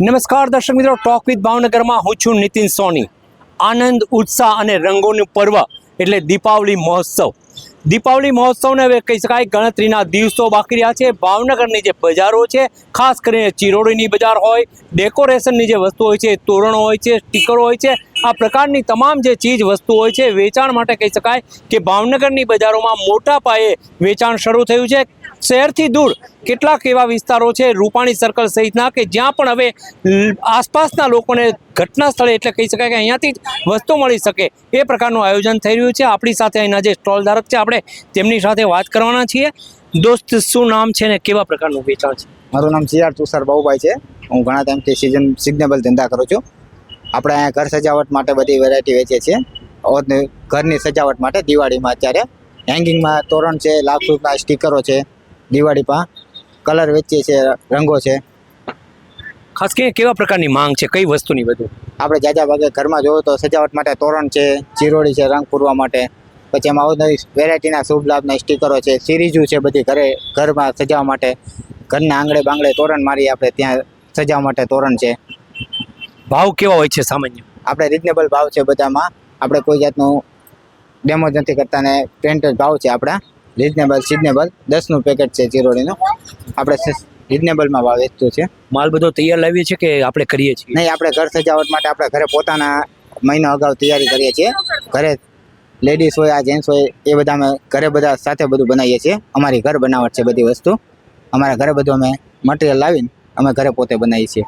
નમસ્કાર દર્શક મિત્રો ટોક વિથ ભાવનગરમાં હું છું નીતિન સોની. આનંદ, ઉત્સાહ અને રંગોનું પર્વ એટલે દીપાવલી મહોત્સવ. દીપાવલી મહોત્સવને હવે કહી શકાય ગણતરીના દિવસો બાકી રહ્યા છે. ભાવનગરની જે બજારો છે, ખાસ કરીને ચિરોડીની બજાર હોય, ડેકોરેશનની જે વસ્તુ હોય છે, તોરણો હોય છે, સ્ટીકરો હોય છે, આ પ્રકારની તમામ જે ચીજ વસ્તુ હોય છે, વેચાણ માટે કહી શકાય કે ભાવનગરની બજારોમાં મોટા પાયે વેચાણ શરૂ થયું છે. શહેરથી દૂર કેટલાક એવા વિસ્તારો છે, રૂપાણી સર્કલ સહિતના, કે જ્યાં પણ હવે આસપાસના લોકોને ઘટના સ્થળે એટલે કહી શકાય કે અહીંયાથી જ વસ્તુ મળી શકે એ પ્રકારનું આયોજન થઈ રહ્યું છે. આપણી સાથે અહીંના જે સ્ટોલ ધારક છે, આપણે તેમની સાથે વાત કરવાના છીએ. દોસ્ત, શું નામ છે ને કેવા પ્રકારનું વેચાણ છે? મારું નામ સીઆર તુષાર બાબુભાઈ છે. હું ઘણા ટાઈમથી સિઝન સિઝનેબલ ધંધા કરું છું. આપણે અહીંયા ઘર સજાવટ માટે બધી વેરાયટી વેચીએ છીએ. ઘરની સજાવટ માટે દિવાળીમાં અત્યારે હેંગિંગમાં તોરણ છે લાખના સ્ટીકરો છે. દિવાળીમાં કલર વેચીએ છીએ રંગો છે. ખાસ કે કેવા પ્રકારની માંગ છે? કઈ વસ્તુની બધું આપણે જાજા ભાગે ઘરમાં જોવો તો સજાવટ માટે તોરણ છે ચીરોડી છે રંગ પૂરવા માટે. પછી એમાં અવનવી વેરાયટીના શુભ લાભના સ્ટીકરો છે સિરીજુ છે બધી ઘરે ઘરમાં સજાવવા માટે. ઘરના આંગળે બાંગળે તોરણ મારી આપણે ત્યાં સજાવવા માટે તોરણ છે. ભાવ કેવા હોય છે સામાન્ય? આપણે રિઝનેબલ ભાવ છે બધામાં. આપણે કોઈ જાતનું ડેમો નથી કરતા ને પ્રિન્ટ ભાવ છે આપણા. Reasonable seasonable. દસનું પેકેટ છે ચિરોડીનું આપણે રિઝનેબલમાં ભાવ વેચતું છે. માલ બધો તૈયાર લાવીએ છીએ કે આપણે કરીએ છીએ? નહીં આપણે ઘર સજાવટ માટે આપણે ઘરે પોતાના મહિનો અગાઉ તૈયારી કરીએ છીએ. ઘરે લેડીઝ હોય આ જેન્ટ્સ હોય એ બધા અમે ઘરે બધા સાથે બધું બનાવીએ છીએ. અમારી ઘર બનાવટ છે બધી વસ્તુ. અમારા ઘરે બધું અમે મટીરિયલ લાવીને અમે ઘરે પોતે બનાવીએ છીએ.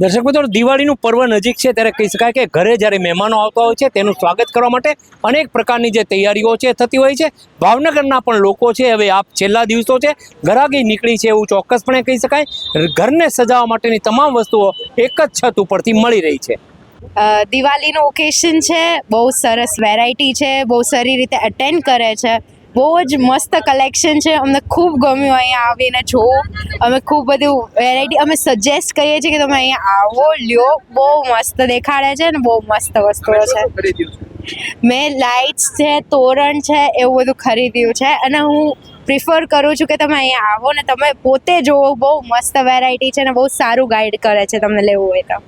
દર્શક મિત્રો, દિવાળીનું પર્વ નજીક છે, ત્યારે કહી શકાય કે ઘરે જ્યારે મહેમાનો આવતા હોય છે, તેનું સ્વાગત કરવા માટે અનેક પ્રકારની જે તૈયારીઓ છે, થતી હોય છે. ભાવનગરના પણ લોકો છે, હવે આ છેલ્લા દિવસો છે ઘરાગી નીકળી છે એવું ચોક્કસપણે કહી શકાય. ઘરને સજાવવા માટેની તમામ વસ્તુઓ એક જ છત ઉપરથી મળી રહી છે. દિવાળીનું ઓકેશન છે, બહુ સરસ વેરાયટી છે, બહુ સારી રીતે અટેન્ડ કરે છે. બહુ જ મસ્ત કલેક્શન છે. અમને ખૂબ ગમ્યું અહીંયા આવીને જોવું. અમે ખૂબ બધું વેરાયટી અમે સજેસ્ટ કરીએ છીએ કે તમે અહીંયા આવો લ્યો. બહુ મસ્ત દેખાડે છે ને બહુ મસ્ત વસ્તુઓ છે. મેં લાઇટ્સ છે તોરણ છે એવું બધું ખરીદ્યું છે. અને હું પ્રિફર કરું છું કે તમે અહીંયા આવો ને તમે પોતે જોવો. બહુ મસ્ત વેરાયટી છે ને બહુ સારું ગાઈડ કરે છે તમને લેવું હોય તો.